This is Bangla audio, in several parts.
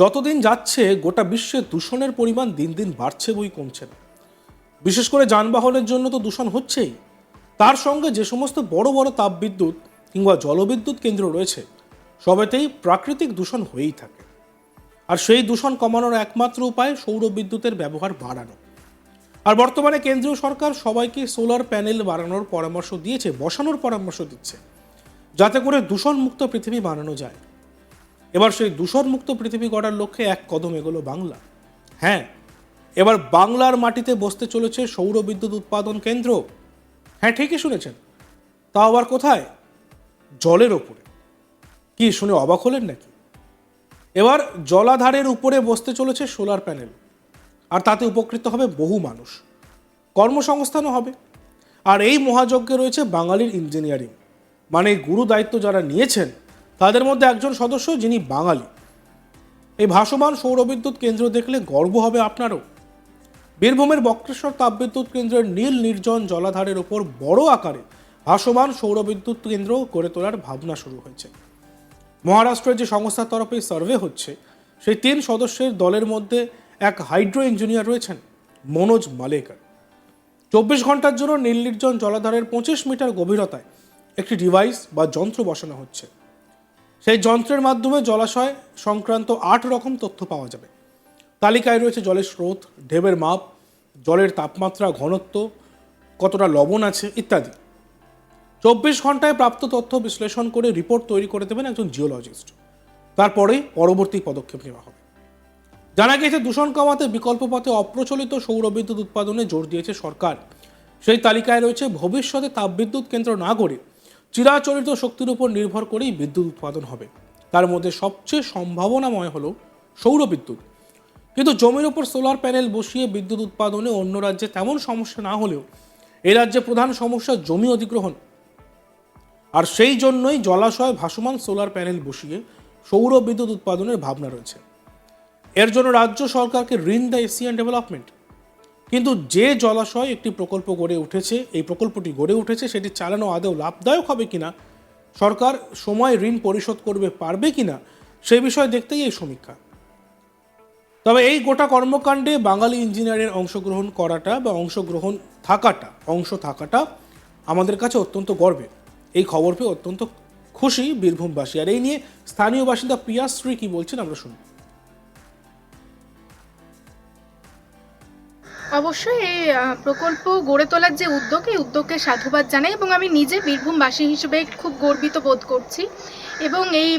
যতদিন যাচ্ছে, গোটা বিশ্বে দূষণের পরিমাণ দিন দিন বাড়ছে বই কমছে না। বিশেষ করে যানবাহনের জন্য তো দূষণ হচ্ছেই। তার সঙ্গে যে সমস্ত বড় বড় তাপবিদ্যুৎ কিংবা জলবিদ্যুৎ কেন্দ্র রয়েছে, সবেতেই প্রাকৃতিক দূষণ হয়েই থাকে। আর সেই দূষণ কমানোর একমাত্র উপায় সৌর বিদ্যুতের ব্যবহার বাড়ানো। আর বর্তমানে কেন্দ্রীয় সরকার সবাইকে সোলার প্যানেল বাড়ানোর পরামর্শ দিয়েছে, বসানোর পরামর্শ দিচ্ছে, যাতে করে দূষণমুক্ত পৃথিবী বানানো যায়। এবার সেই দূষণমুক্ত পৃথিবী গড়ার লক্ষ্যে এক কদম এগোলো বাংলা। হ্যাঁ এবার বাংলার মাটিতে বসতে চলেছে সৌর বিদ্যুৎ উৎপাদন কেন্দ্র। হ্যাঁ ঠিকই শুনেছেন। তা আবার কোথায়? জলের ওপরে। কি, শুনে অবাক হলেন নাকি? এবার জলাধারের উপরে বসতে চলেছে সোলার প্যানেল। আর তাতে উপকৃত হবে বহু মানুষ। কর্মসংস্থানও হবে। আর এই মহাযজ্ঞে রয়েছে বাঙালির ইঞ্জিনিয়ারিং। মানে গুরু দায়িত্ব যারা নিয়েছেন তাদের মধ্যে একজন সদস্য যিনি বাঙালি। এই ভাসমান সৌরবিদ্যুৎ কেন্দ্র দেখলে গর্ব হবে আপনারও। বীরভূমের বক্রেশ্বর তাপবিদ্যুৎ কেন্দ্রের নীল নির্জন জলাধারের ওপর বড় আকারে ভাসমান সৌরবিদ্যুৎ কেন্দ্র গড়ে তোলার ভাবনা শুরু হয়েছে। মহারাষ্ট্রের যে সংস্থার তরফে সার্ভে হচ্ছে, সেই তিন সদস্যের দলের মধ্যে এক হাইড্রো ইঞ্জিনিয়ার রয়েছেন মনোজ মালেকার। চব্বিশ ঘণ্টার জন্য নীল নির্জন জলাধারের পঁচিশ মিটার গভীরতায় একটি ডিভাইস বা যন্ত্র বসানো হচ্ছে। সেই যন্ত্রের মাধ্যমে জলাশয় সংক্রান্ত আট রকম তথ্য পাওয়া যাবে। তালিকায় রয়েছে জলের স্রোত ঢেবের মাপ, জলের তাপমাত্রা, ঘনত্ব, কতটা লবণ আছে, ইত্যাদি। চব্বিশ ঘন্টায় প্রাপ্ত তথ্য বিশ্লেষণ করে রিপোর্ট তৈরি করে দেবেন একজন জিওলজিস্ট। তারপরে পরবর্তী পদক্ষেপ নেওয়া হবে। জানা গিয়েছে, দূষণ কমাতে বিকল্প পথে অপ্রচলিত সৌরবিদ্যুৎ উৎপাদনে জোর দিয়েছে সরকার। সেই তালিকায় রয়েছে, ভবিষ্যতে তাপবিদ্যুৎ কেন্দ্র না গড়ে চিরাচরিত শক্তির উপর নির্ভর করেই বিদ্যুৎ উৎপাদন হবে। তার মধ্যে সবচেয়ে সম্ভাবনাময় হল সৌর বিদ্যুৎ। কিন্তু জমির ওপর সোলার প্যানেল বসিয়ে বিদ্যুৎ উৎপাদনে অন্য রাজ্যে তেমন সমস্যা না হলেও এই রাজ্যে প্রধান সমস্যা জমি অধিগ্রহণ। আর সেই জন্যই জলাশয় ভাসমান সোলার প্যানেল বসিয়ে সৌর বিদ্যুৎ উৎপাদনের ভাবনা রয়েছে। এর জন্য রাজ্য সরকারকে ঋণ দেয় এশিয়ান ডেভেলপমেন্ট। কিন্তু যে জলাশয় একটি প্রকল্প গড়ে উঠেছে, এই প্রকল্পটি গড়ে উঠেছে, সেটি চালানো আদৌ লাভদায়ক হবে কিনা, সরকার সময় ঋণ পরিশোধ করবে, পারবে কিনা সেই বিষয়ে দেখতেই এই সমীক্ষা। তবে এই গোটা কর্মকাণ্ডে বাঙালি ইঞ্জিনিয়ারের অংশগ্রহণ করাটা বা অংশগ্রহণ থাকাটা, অংশ থাকাটা আমাদের কাছে অত্যন্ত গর্বের। এই খবর পেয়ে অত্যন্ত খুশি বীরভূমবাসী। আর এই নিয়ে স্থানীয় বাসিন্দা প্রিয়াশ্রী কি বলছেন, আমরা শুনি অবশ্যই, এই প্রকল্প গড়ে তোলার যে উদ্যোগ, এই উদ্যোগকে সাধুবাদ জানাই এবং আমি নিজে বীরভূমবাসী হিসেবে খুব গর্বিত বোধ করছি। এবং এই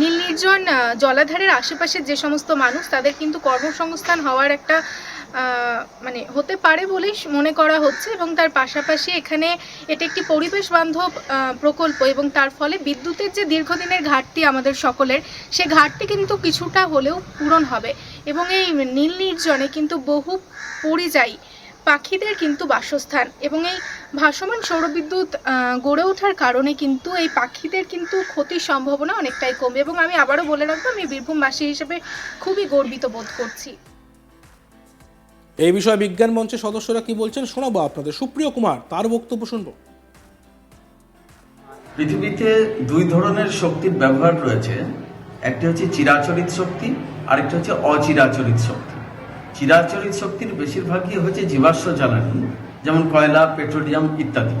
নীল নির্জন জলাধারের আশেপাশের যে সমস্ত মানুষ, তাদের কিন্তু কর্মসংস্থান হওয়ার একটা মানে হতে পারে বলেই মনে করা হচ্ছে এবং তার পাশাপাশি এখানে এটি একটি পরিবেশ বান্ধব প্রকল্প এবং তার ফলে বিদ্যুতের যে দীর্ঘদিনের ঘাটতি আমাদের সকলের, সে ঘাটতি কিন্তু কিছুটা হলেও পূরণ হবে এবং এই নীল নির্জনে কিন্তু বহু পরিযায়ী পাখিদের কিন্তু বাসস্থান এবং এই ভাসমান সৌরবিদ্যুৎ গড়ে ওঠার কারণে কিন্তু এই পাখিদের কিন্তু ক্ষতির সম্ভাবনা অনেকটাই কমবে এবং আমি আবারও বলে রাখব, আমি বীরভূমবাসী হিসেবে খুবই গর্বিত বোধ করছি। এই বিষয়ে বিজ্ঞান মঞ্চের সদস্যরা কি বলছেন শোনাবো আপনাদের। সুপ্রিয় কুমার, তার বক্তব্য শুনব। পৃথিবীতে দুই ধরনের শক্তির ব্যবহার রয়েছে। একটি হচ্ছে চিরাচরিত শক্তি, আরেকটি হচ্ছে অচিরাচরিত শক্তি। চিরাচরিত শক্তির বেশিরভাগই হচ্ছে জীবাশ্ম জ্বালানি, যেমন কয়লা, পেট্রোলিয়াম ইত্যাদি।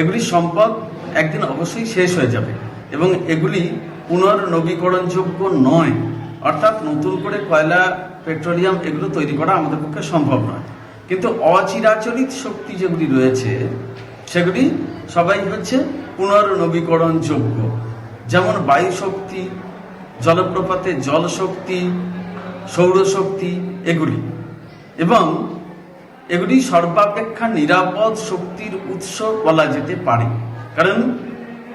এগুলি সম্পদ একদিন অবশ্যই শেষ হয়ে যাবে এবং এগুলি পুনর্নবীকরণযোগ্য নয়। অর্থাৎ নতুন করে কয়লা পেট্রোলিয়াম এগুলো তৈরি করা আমাদের পক্ষে সম্ভব নয়। কিন্তু অচিরাচরিত শক্তি যেগুলি রয়েছে, সেগুলি সবাই হচ্ছে পুনর্নবীকরণযোগ্য। যেমন বায়ু শক্তি জলপ্রপাতে জল শক্তি সৌরশক্তি, এগুলি। এবং এগুলি সর্বাপেক্ষা নিরাপদ শক্তির উৎস বলা যেতে পারে। কারণ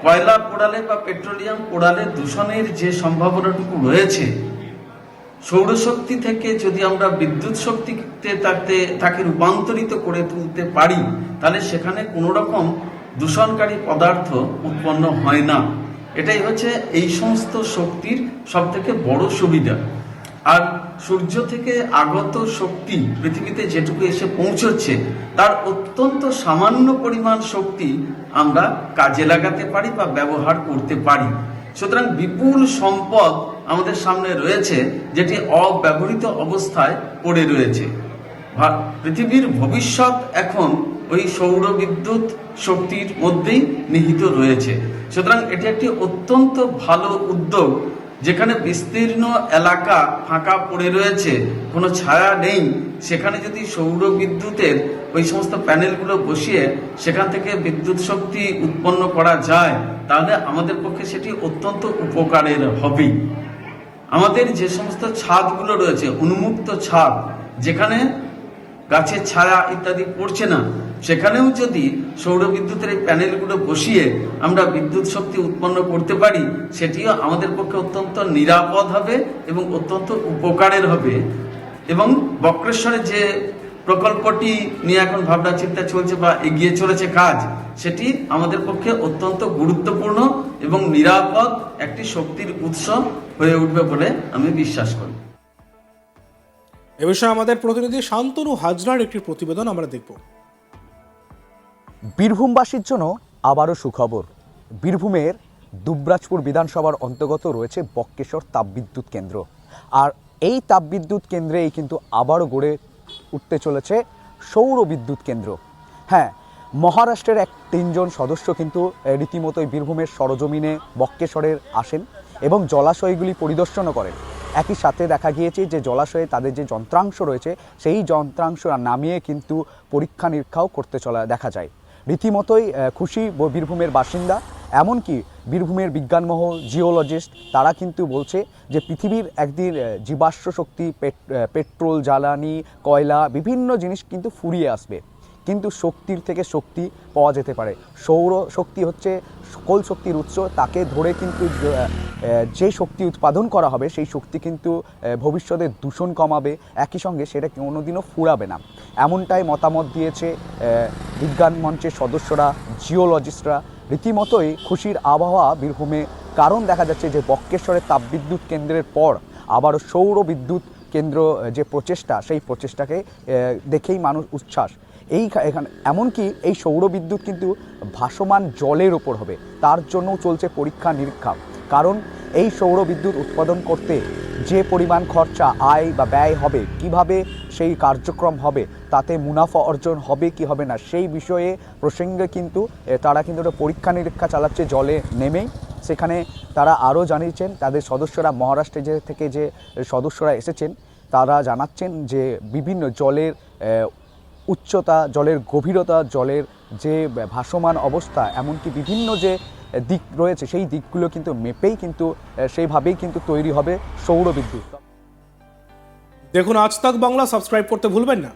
কয়লা পোড়ালে বা পেট্রোলিয়াম পোড়ালে দূষণের যে সম্ভাবনাটুকু রয়েছে সৌরশক্তি থেকে যদি আমরা বিদ্যুৎ শক্তিতে তাতে, তাকে রূপান্তরিত করে তুলতে পারি, তাহলে সেখানে কোনো রকম দূষণকারী পদার্থ উৎপন্ন হয় না। এটাই হচ্ছে এই সমস্ত শক্তির সব থেকে বড় সুবিধা। আর সূর্য থেকে আগত শক্তি পৃথিবীতে যেটুকু এসে পৌঁছচ্ছে, তার অত্যন্ত সামান্য পরিমাণ শক্তি আমরা কাজে লাগাতে পারি বা ব্যবহার করতে পারি। সুতরাং বিপুল সম্পদ আমাদের সামনে রয়েছে যেটি অব্যবহৃত অবস্থায় পড়ে রয়েছে। পৃথিবীর ভবিষ্যৎ এখন ওই সৌর বিদ্যুৎ শক্তির মধ্যেই নিহিত রয়েছে। সুতরাং এটি একটি অত্যন্ত ভালো উদ্যোগ, যেখানে বিস্তীর্ণ এলাকা ফাঁকা পড়ে রয়েছে, কোনো ছায়া নেই। সেখানে যদি সৌর বিদ্যুতের ওই সমস্ত প্যানেলগুলো বসিয়ে সেখান থেকে বিদ্যুৎ শক্তি উৎপন্ন করা যায়, তাহলে আমাদের পক্ষে সেটি অত্যন্ত উপকারের হবেই। আমাদের যে সমস্ত ছাদগুলো রয়েছে, উন্মুক্ত ছাদ, যেখানে গাছের ছায়া ইত্যাদি পড়ছে না, সেখানেও যদি সৌর বিদ্যুতের এই প্যানেলগুলো বসিয়ে আমরা বিদ্যুৎ শক্তি উৎপন্ন করতে পারি, সেটিও আমাদের পক্ষে অত্যন্ত নিরাপদ হবে এবং অত্যন্ত উপকারের হবে। এবং বক্রেশ্বরে যে প্রকল্পটি নিয়ে এখন ভাবনা চিন্তা চলছে বা এগিয়ে চলেছে কাজ সেটি আমাদের পক্ষে অত্যন্ত গুরুত্বপূর্ণ এবং নিরাপদ একটি শক্তির উৎস হয়ে উঠবে বলে আমি বিশ্বাস করি। এ বিষয়ে আমাদের প্রতিনিধি শান্তনু হাজরার একটি প্রতিবেদন আমরা দেখব। বীরভূমবাসীর জন্য আবারও সুখবর। বীরভূমের দুবরাজপুর বিধানসভার অন্তর্গত রয়েছে বক্কেশ্বর তাপবিদ্যুৎ কেন্দ্র। আর এই তাপবিদ্যুৎ কেন্দ্রেই কিন্তু আবারও গড়ে উঠতে চলেছে সৌর বিদ্যুৎ কেন্দ্র। হ্যাঁ মহারাষ্ট্রের এক তিনজন সদস্য কিন্তু রীতিমতোই বীরভূমের সরজমিনে বক্কেশ্বরের আসেন এবং জলাশয়গুলি পরিদর্শনও করেন। একই সাথে দেখা গিয়েছে যে জলাশয়ে তাদের যে যন্ত্রাংশ রয়েছে, সেই যন্ত্রাংশ নামিয়ে কিন্তু পরীক্ষা নিরীক্ষাও করতে চলা, দেখা যায়। রীতিমতোই খুশি বীরভূমের বাসিন্দা। এমনকি বীরভূমের বিজ্ঞানমহল, জিওলজিস্ট, তারা কিন্তু বলছে যে পৃথিবীর একদিন জীবাশ্ম শক্তি, পেট- পেট্রোল, জ্বালানি, কয়লা, বিভিন্ন জিনিস কিন্তু ফুরিয়ে আসবে। কিন্তু শক্তির থেকে শক্তি পাওয়া যেতে পারে। সৌর শক্তি হচ্ছে সকল শক্তির উৎস, তাকে ধরে কিন্তু যে শক্তি উৎপাদন করা হবে, সেই শক্তি কিন্তু ভবিষ্যতে দূষণ কমাবে। একই সঙ্গে সেটা কোনোদিনও ফুরাবে না। এমনটাই মতামত দিয়েছে বিজ্ঞান মঞ্চের সদস্যরা, জিওলজিস্টরা। রীতিমতোই খুশির আবহাওয়া বীরভূমে, কারণ দেখা যাচ্ছে যে বক্কেশ্বরের তাপবিদ্যুৎ কেন্দ্রের পর আবারও সৌর বিদ্যুৎ কেন্দ্র যে প্রচেষ্টা, সেই প্রচেষ্টাকে দেখেই মানুষ উচ্ছ্বাস। এই এখানে এমনকি এই সৌর বিদ্যুৎ কিন্তু ভাসমান জলের ওপর হবে। তার জন্যও চলছে পরীক্ষা নিরীক্ষা। কারণ এই সৌর বিদ্যুৎ উৎপাদন করতে যে পরিমাণ খরচা আয় বা ব্যয় হবে, কীভাবে সেই কার্যক্রম হবে, তাতে মুনাফা অর্জন হবে কি হবে না, সেই বিষয়ে প্রসঙ্গে কিন্তু তারা কিন্তু একটা পরীক্ষা নিরীক্ষা চালাচ্ছে জলে নেমেই। সেখানে তারা আরও জানিয়েছেন, তাদের সদস্যরা, মহারাষ্ট্রে যে থেকে যে সদস্যরা এসেছেন, তারা জানাচ্ছেন যে বিভিন্ন জলের উচ্চতা, জলের গভীরতা, জলের যে ভাসমান অবস্থা, এমনকি বিভিন্ন যে দিক রয়েছে, সেই দিকগুলো কিন্তু মেপেই কিন্তু সেইভাবেই কিন্তু তৈরি হবে সৌর বিদ্যুৎ দেখুন, আজ তাক বাংলা সাবস্ক্রাইব করতে ভুলবেন না।